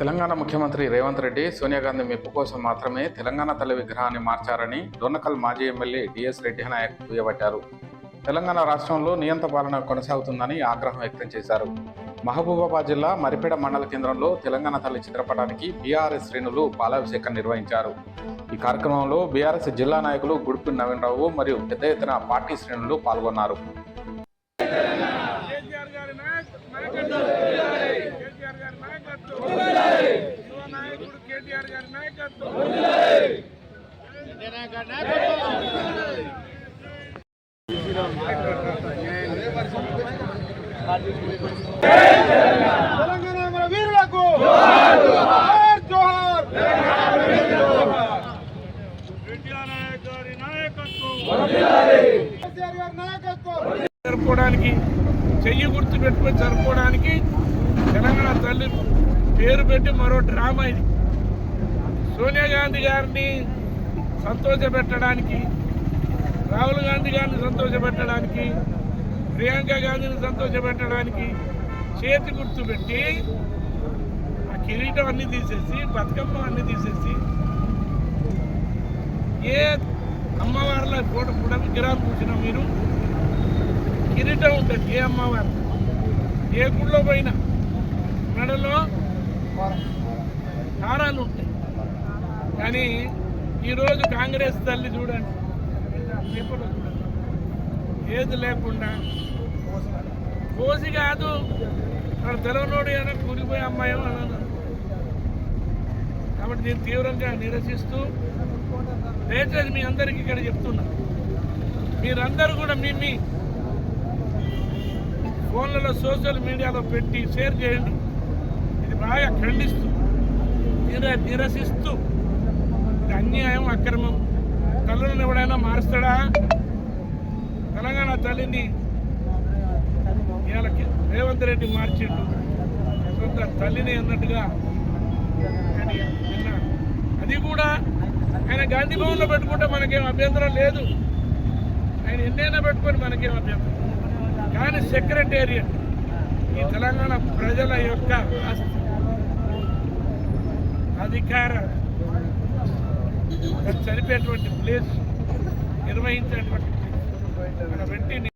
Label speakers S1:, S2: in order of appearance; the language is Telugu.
S1: తెలంగాణ ముఖ్యమంత్రి రేవంత్ రెడ్డి సోనియా గాంధీ మెప్పు కోసం మాత్రమే తెలంగాణ తల్లి విగ్రహాన్ని మార్చారని డొన్నకల్ మాజీ ఎమ్మెల్యే డిఎస్ రెడ్డి నాయక్ దుయ్యబట్టారు తెలంగాణ రాష్ట్రంలో నియంత పాలన కొనసాగుతుందని ఆగ్రహం వ్యక్తం చేశారు. మహబూబాబాద్ జిల్లా మరిపేడ మండల కేంద్రంలో తెలంగాణ తల్లి చిత్రపటానికి బీఆర్ఎస్ శ్రేణులు పాలాభిషేకం నిర్వహించారు. ఈ కార్యక్రమంలో బీఆర్ఎస్ జిల్లా నాయకులు గుడిపి నవీనరావు మరియు పెద్ద ఎత్తున పార్టీ శ్రేణులు పాల్గొన్నారు.
S2: తెలంగాణ మన వీరులకు నాయకత్వం నాయకత్వం జరుపుకోవడానికి చెయ్యి గుర్తు పెట్టుకొని జరుపుకోవడానికి తెలంగాణ తల్లి పేరు పెట్టి మరో డ్రామా ఇది. సోనియా గాంధీ గారిని సంతోషపెట్టడానికి రాహుల్ గాంధీ గారిని సంతోషపెట్టడానికి ప్రియాంక గాంధీని సంతోషపెట్టడానికి చేతి గుర్తు పెట్టి ఆ కిరీటం అన్ని తీసేసి బతుకమ్మ అన్ని తీసేసి ఏ అమ్మవార్ల ఫోటో కూడా విగ్రహం చూసినా మీరు కిరీటం ఉంటుంది ఏ అమ్మవారు? ఏ గుళ్ళో పోయినా మెడలో హారాలు ఉంటాయి. కానీ ఈరోజు కాంగ్రెస్ తల్లి చూడండి. పేపర్లో చూడండి. ఏది లేకుండా కోసి కాదు మన తెలవనోడు అయినా కూలిపోయే అమ్మాయి అన్నాను కాబట్టి నేను తీవ్రంగా నిరసిస్తూ దయచేసి మీ అందరికీ ఇక్కడ చెప్తున్నా. మీరందరూ కూడా మీ మీ ఫోన్లలో సోషల్ మీడియాలో పెట్టి షేర్ చేయండి. ఇది బాగా ఖండిస్తూ నిర నిరసిస్తూ అన్యాయం అక్రమం. తల్లులను ఎవడైనా మారుస్తాడా? తెలంగాణ తల్లిని ఇవాళ రేవంత్ రెడ్డి మార్చిండు. సొంత తల్లిని అన్నట్టుగా అది కూడా ఆయన గాంధీ భవన్లో పెట్టుకుంటే మనకేం అభ్యంతరం లేదు. ఆయన ఎన్నైనా పెట్టుకొని మనకేం అభ్యంతరం కానీ సెక్రటేరియట్ ఈ తెలంగాణ ప్రజల యొక్క ఆస్తి అధికార చనిపోయేటువంటి ప్లేస్ నిర్వహించేటువంటి వెంటనే